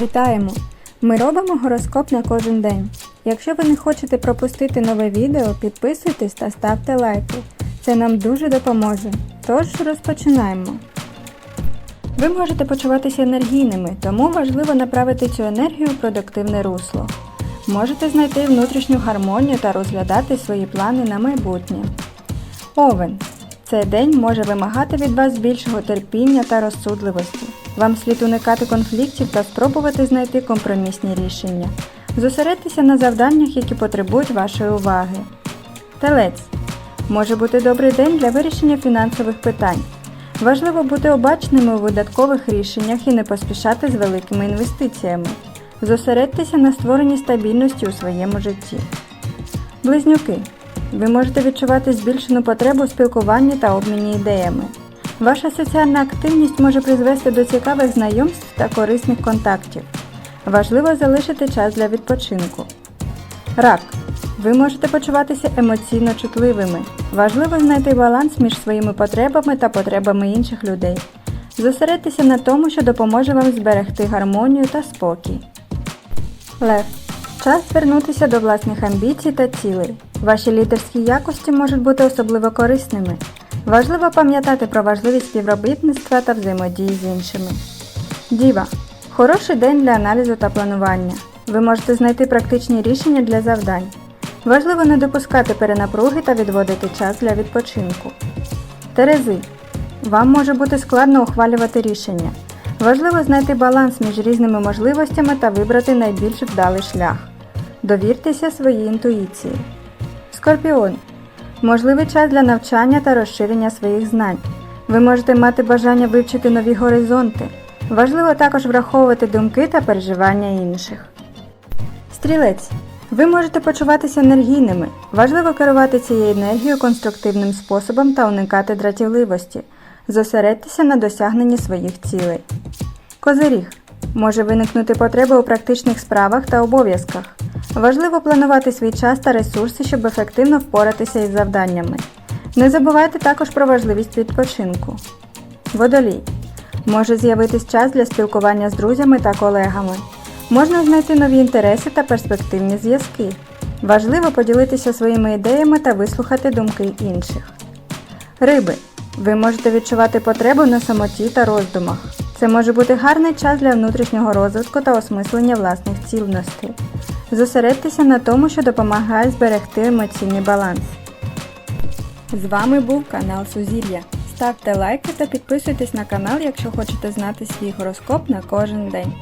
Вітаємо! Ми робимо гороскоп на кожен день. Якщо ви не хочете пропустити нове відео, підписуйтесь та ставте лайки. Це нам дуже допоможе. Тож розпочинаємо. Ви можете почуватися енергійними, тому важливо направити цю енергію у продуктивне русло. Можете знайти внутрішню гармонію та розглядати свої плани на майбутнє. Овен. Цей день може вимагати від вас більшого терпіння та розсудливості. Вам слід уникати конфліктів та спробувати знайти компромісні рішення. Зосередьтеся на завданнях, які потребують вашої уваги. Телець. Може бути добрий день для вирішення фінансових питань. Важливо бути обачними у видаткових рішеннях і не поспішати з великими інвестиціями. Зосередьтеся на створенні стабільності у своєму житті. Близнюки. Ви можете відчувати збільшену потребу в спілкуванні та обміні ідеями. Ваша соціальна активність може призвести до цікавих знайомств та корисних контактів. Важливо залишити час для відпочинку. Рак. Ви можете почуватися емоційно чутливими. Важливо знайти баланс між своїми потребами та потребами інших людей. Зосередьтеся на тому, що допоможе вам зберегти гармонію та спокій. Лев. Час звернутися до власних амбіцій та цілей. Ваші лідерські якості можуть бути особливо корисними. Важливо пам'ятати про важливість співробітництва та взаємодії з іншими. Діва. Хороший день для аналізу та планування. Ви можете знайти практичні рішення для завдань. Важливо не допускати перенапруги та відводити час для відпочинку. Терези. Вам може бути складно ухвалювати рішення. Важливо знайти баланс між різними можливостями та вибрати найбільш вдалий шлях. Довіртеся своїй інтуїції. Скорпіон. Можливий час для навчання та розширення своїх знань. Ви можете мати бажання вивчити нові горизонти. Важливо також враховувати думки та переживання інших. Стрілець. Ви можете почуватися енергійними. Важливо керувати цією енергією конструктивним способом та уникати дратівливості. Зосередьтеся на досягненні своїх цілей. Козиріг. Може виникнути потреба у практичних справах та обов'язках. Важливо планувати свій час та ресурси, щоб ефективно впоратися із завданнями. Не забувайте також про важливість відпочинку. Водолій. Може з'явитись час для спілкування з друзями та колегами. Можна знайти нові інтереси та перспективні зв'язки. Важливо поділитися своїми ідеями та вислухати думки інших. Риби. Ви можете відчувати потребу на самоті та роздумах. Це може бути гарний час для внутрішнього розвитку та осмислення власних цінностей. Зосередьтеся на тому, що допомагає зберегти емоційний баланс. З вами був канал Сузір'я. Ставте лайки та підписуйтесь на канал, якщо хочете знати свій гороскоп на кожен день.